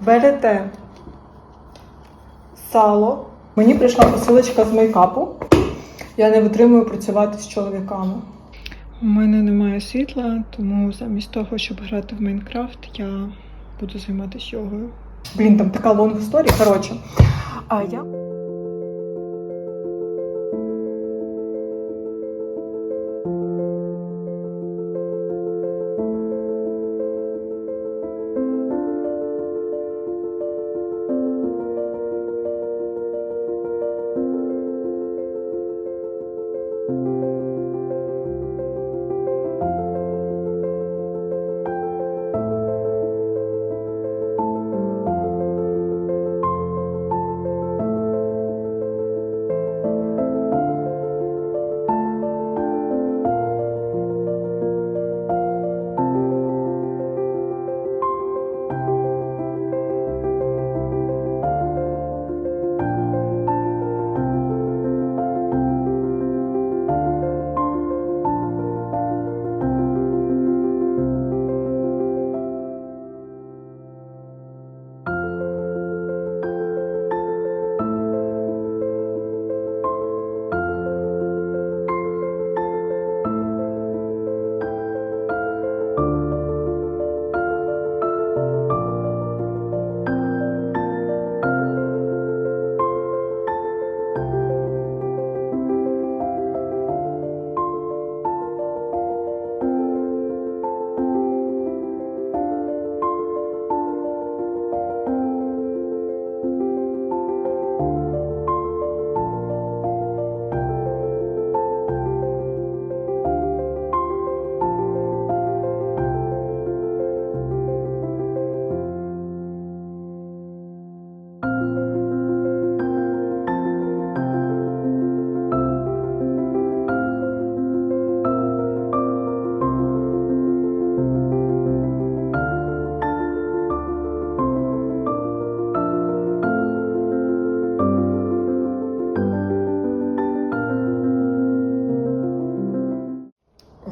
берете сало. Мені прийшла посилочка з мейкапу. Я не витримую працювати з чоловіками. У мене немає світла, тому замість того, щоб грати в Майнкрафт, я буду займатися йогою. Блін, там така лонг історія. Коротше. А я.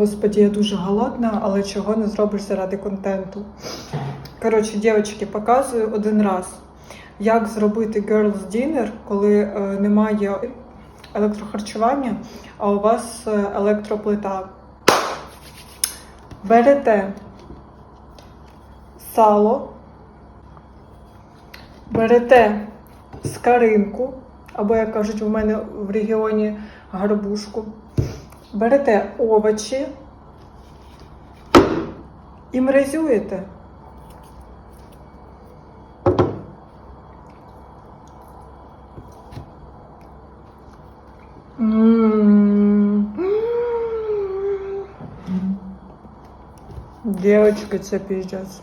Господі, я дуже голодна, але чого не зробиш заради контенту. Коротше, дівчатки, показую один раз, як зробити girls dinner, коли е, немає електрохарчування, а у вас е, електроплита. Берете сало, берете скаринку, або, як кажуть, у мене в регіоні гарбушку. Берете овочі і мразюєте. М. Девочки, це пиздец.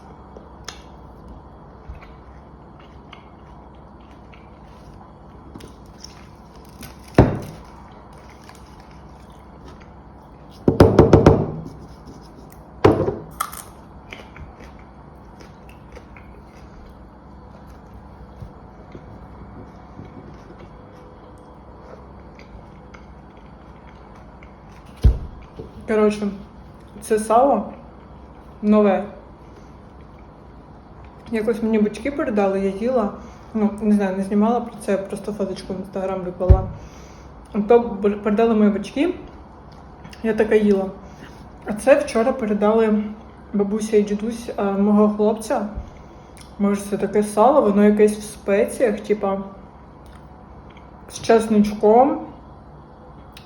Коротше, це сало нове. Якось мені батьки передали, я їла. Ну, не знаю, не знімала про це, просто фоточку в інстаграм виклала. То передали мої батьки, я така їла. А це вчора передали бабуся і дідусь е, мого хлопця. Може, це таке сало, воно якесь в спеціях, типа з чесничком.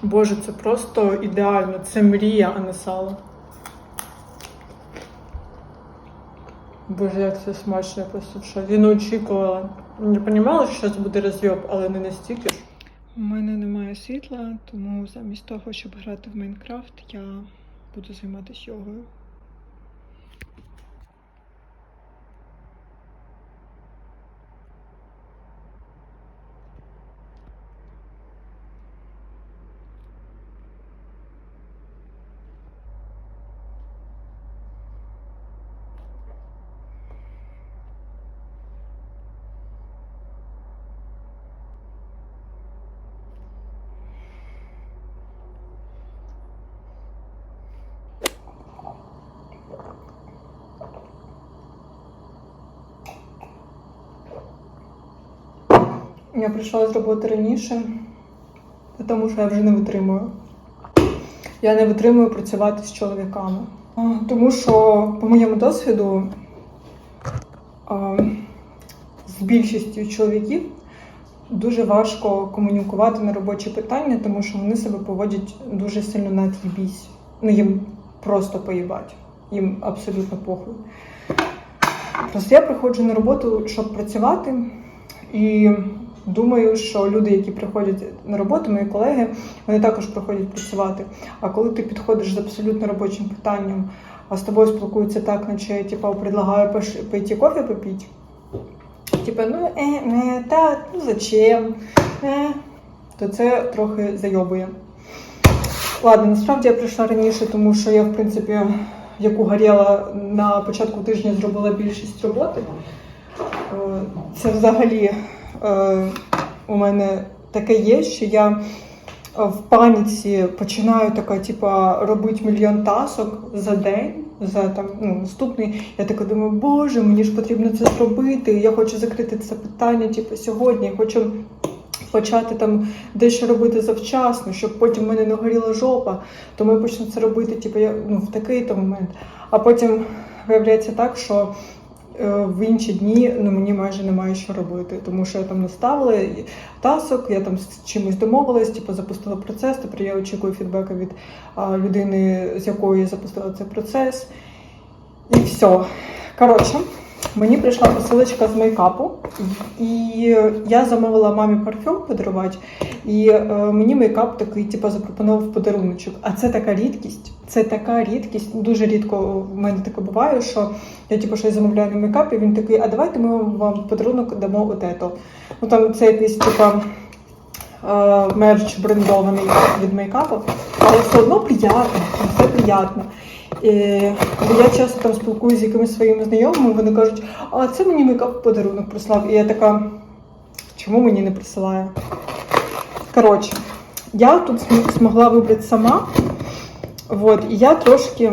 Боже, це просто ідеально. Це мрія, а не сало. Боже, як це смачно, я просто в шоці. Я не очікувала. Не розуміла, що зараз буде розйоб, але не настільки ж. У мене немає світла, тому замість того, щоб грати в Майнкрафт, я буду займатися йогою. Я прийшла з роботи раніше, тому що я вже не витримую. Я не витримую працювати з чоловіками. Тому що, по моєму досвіду, з більшістю чоловіків дуже важко комунікувати на робочі питання, тому що вони себе поводять дуже сильно на відбійсь. Ну, їм просто поїбать. Їм абсолютно похуй. Просто я приходжу на роботу, щоб працювати, і думаю, що люди, які приходять на роботу, мої колеги, вони також приходять працювати. А коли ти підходиш з абсолютно робочим питанням, а з тобою спілкуються так, наче типа предлагаю пойти кофе попити. Типа, ну е, не, та, ну зачем? Е, то це трохи зайобує. Ладно, насправді я прийшла раніше, тому що я, в принципі, яку горіла на початку тижня, зробила більшість роботи. Е, Це взагалі у мене таке є, що я е, в паніці починаю така, типа, робити мільйон тасок за день. За там ну, наступний, я така думаю, боже, мені ж потрібно це зробити. Я хочу закрити це питання, типу, сьогодні. Я хочу почати там дещо робити завчасно, щоб потім в мене не горіла жопа, то я почну це робити, типу, я, ну, в такий то момент. А потім виявляється так, що е, в інші дні ну, мені майже немає що робити, тому що я там наставила тасок, я там з чимось домовилась, типу, запустила процес, тепер я очікую фідбека від а, людини, з якою я запустила цей процес. І все. Коротше, мені прийшла посилочка з мейкапу, і я замовила мамі парфюм подарувати. І е, мені мейкап такий, типу, запропонував подаруночок. А це така рідкість. Це така рідкість. Дуже рідко в мене таке буває, що я типу щось замовляю на мейкап, і він такий, а давайте ми вам подарунок дамо от ето. Ну там це якийсь типа е, мерч брендований від мейкапу, але все одно приємно, все приємно. І я часто там спілкуюся з якимись своїми знайомими, вони кажуть, а це мені мейкап подарунок прислав. І я така, чому мені не присилає? Коротше, я тут змогла вибрати сама. Вот, і я трошки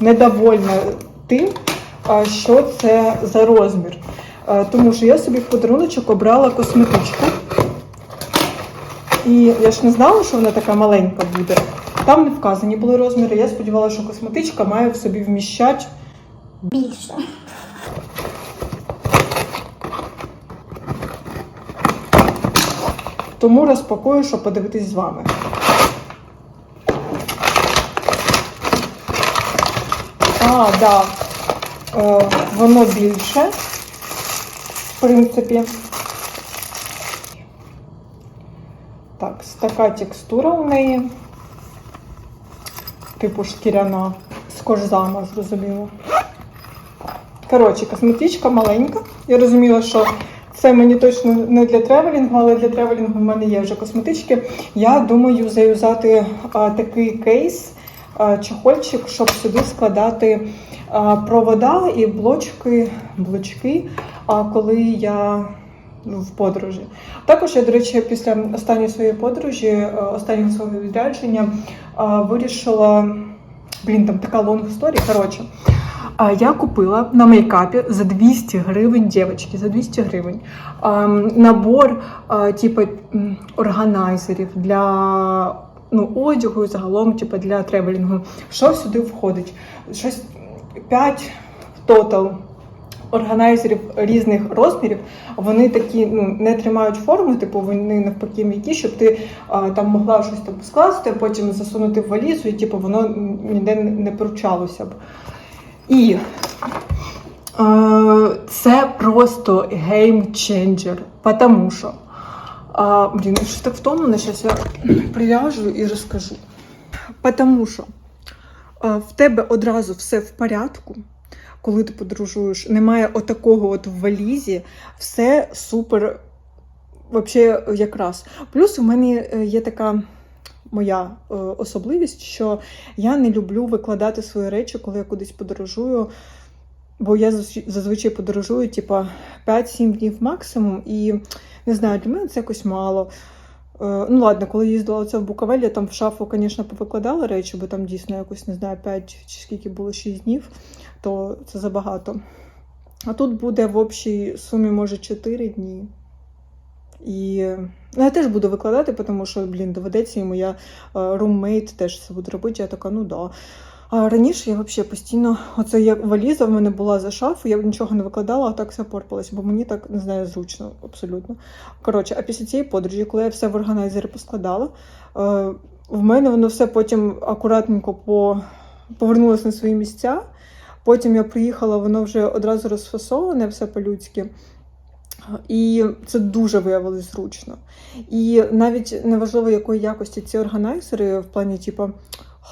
недовольна тим, що це за розмір. Тому що я собі в подаруночок обрала косметичку. І я ж не знала, що вона така маленька буде. Там не вказані були розміри. Я сподівалася, що косметичка має в собі вміщати більше. Тому розпакую, щоб подивитись з вами. А, да. Е, воно більше, в принципі. Так, така текстура у неї. Типу шкіряна з кожзама, зрозуміло. Коротше, косметичка маленька. Я розуміла, що це мені точно не для тревелінгу, але для тревелінгу в мене є вже косметички. Я думаю заюзати а, такий кейс, а, чохольчик, щоб сюди складати а, провода і блочки, блочки, а, коли я в подорожі. Також я, до речі, після останньої своєї подорожі, е, останнього свого відрядження, вирішила. Блін, там така лонг сторі. Коротше, а, я купила на мейкапі за 200 гривень, дівчатки, за 200 гривень. набор, типу, органайзерів для ну, одягу і загалом, типу, для тревелінгу. Що сюди входить? Щось 5 тотал органайзерів різних розмірів. Вони такі ну, не тримають форми, типу вони навпаки м'які, щоб ти а, там могла щось там скласти, а потім засунути в валізу, і типу воно ніде не пручалося б. І е, це просто геймченджер, тому що. А, блін, я щось так втомлена, зараз я прив'яжу і розкажу. Потому що а, в тебе одразу все в порядку, коли ти подорожуєш, немає отакого от в валізі, все супер, вообще якраз. Плюс у мене е, є така моя е, особливість, що я не люблю викладати свої речі, коли я кудись подорожую. Бо я зазвичай подорожую, типа 5-7 днів максимум, і не знаю, для мене це якось мало. Е, Ну ладно, коли їздила це в Буковель, я там в шафу, звісно, повикладала речі, бо там дійсно якось не знаю, 5 чи скільки було 6 днів, то це забагато. А тут буде в общій сумі, може, 4 дні. І ну, я теж буду викладати, тому що, блін, доведеться, і моя руммейт теж це буде робити. Я така, ну да. А раніше я взагалі постійно, оце як валіза в мене була за шафу, я б нічого не викладала, а так все порпалося, бо мені так не знаю, зручно абсолютно. Коротше, а після цієї подорожі, коли я все в органайзері поскладала, е, в мене воно все потім акуратненько по... повернулося на свої місця. Потім я приїхала, воно вже одразу розфасоване, все по-людськи. І це дуже виявилось зручно. І навіть неважливо, якої якості ці органайзери в плані, типу,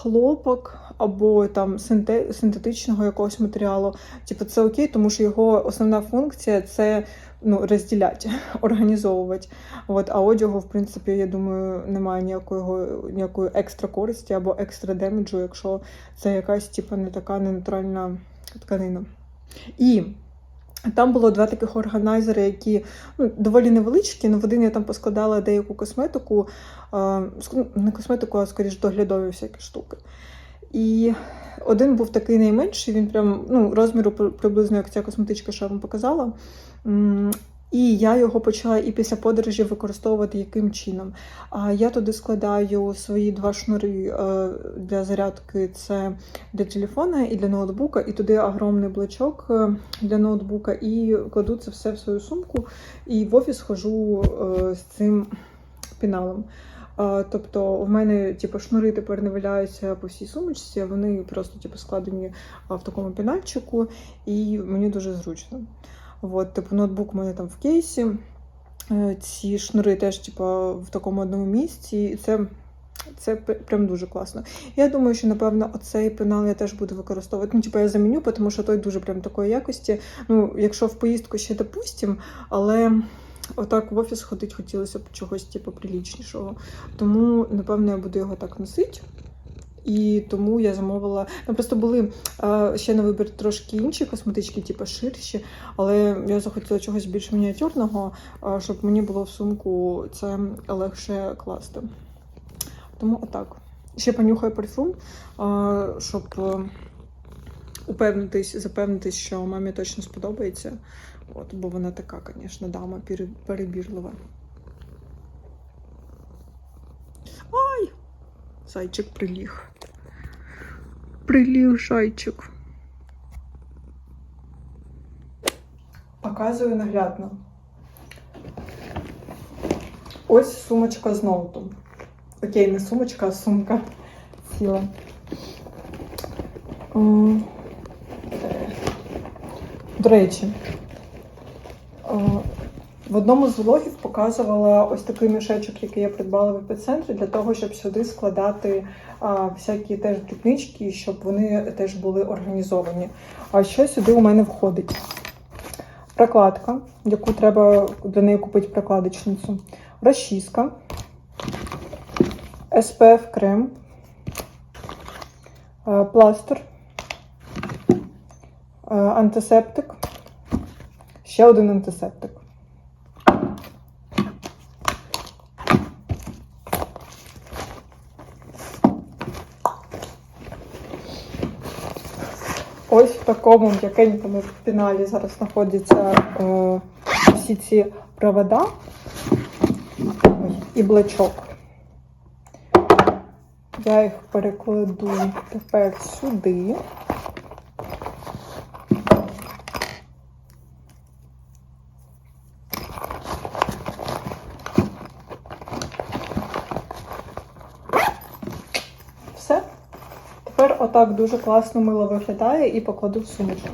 хлопок або там синтетичного якогось матеріалу. Типу, це окей, тому що його основна функція це ну, розділяти, організовувати. От, а одягу, в принципі, я думаю, немає ніякого, ніякої екстра користі або екстра демеджу, якщо це якась типу, не така ненатуральна тканина. І там було два таких органайзери, які ну, доволі невеличкі, але в один я там поскладала деяку косметику, а, не косметику, а скоріш доглядові всякі штуки. І один був такий найменший, він прям ну, розміру при- приблизно як ця косметичка, що я вам показала. І я його почала і після подорожі використовувати яким чином. А я туди складаю свої два шнури е, для зарядки: це для телефона і для ноутбука, і туди огромний блочок е, для ноутбука, і кладу це все в свою сумку. І в офіс хожу е, з цим піналом. Тобто в мене типу, шнури тепер не валяються по всій сумочці, вони просто типу, складені в такому пінальчику, і мені дуже зручно. От, типу, ноутбук у мене там в кейсі. Е, Ці шнури теж типу, в такому одному місці, і це, це прям дуже класно. Я думаю, що напевно оцей пенал я теж буду використовувати. Ну, типу, я заміню, тому що той дуже прям такої якості. Ну, якщо в поїздку ще допустим, але отак в офіс ходить хотілося б чогось типу прилічнішого. Тому, напевно, я буду його так носити. І тому я замовила. Там просто були ще на вибір трошки інші косметички, типу ширші, але я захотіла чогось більш мініатюрного, щоб мені було в сумку це легше класти. Тому отак. Ще понюхаю парфюм, щоб е, упевнитись, запевнитись, що мамі точно сподобається. От, бо вона така, звісно, дама перебірлива. Ай! Зайчик приліг. Приліг шайчик. Показую наглядно. Ось сумочка з ноутом. Окей, не сумочка, а сумка ціла. До речі, в одному з влогів показувала ось такий мішечок, який я придбала в епіцентрі, для того, щоб сюди складати а, всякі теж дрібнички, щоб вони теж були організовані. А що сюди у мене входить? Прокладка, яку треба для неї купити прокладочницю, розчіска, SPF крем, е, пластир, е, антисептик, ще один антисептик. Ось в такому м'якенькому піналі зараз знаходяться е, всі ці провода і блочок. Я їх перекладу тепер сюди. Отак дуже класно мило виглядає і покладу в сумочку.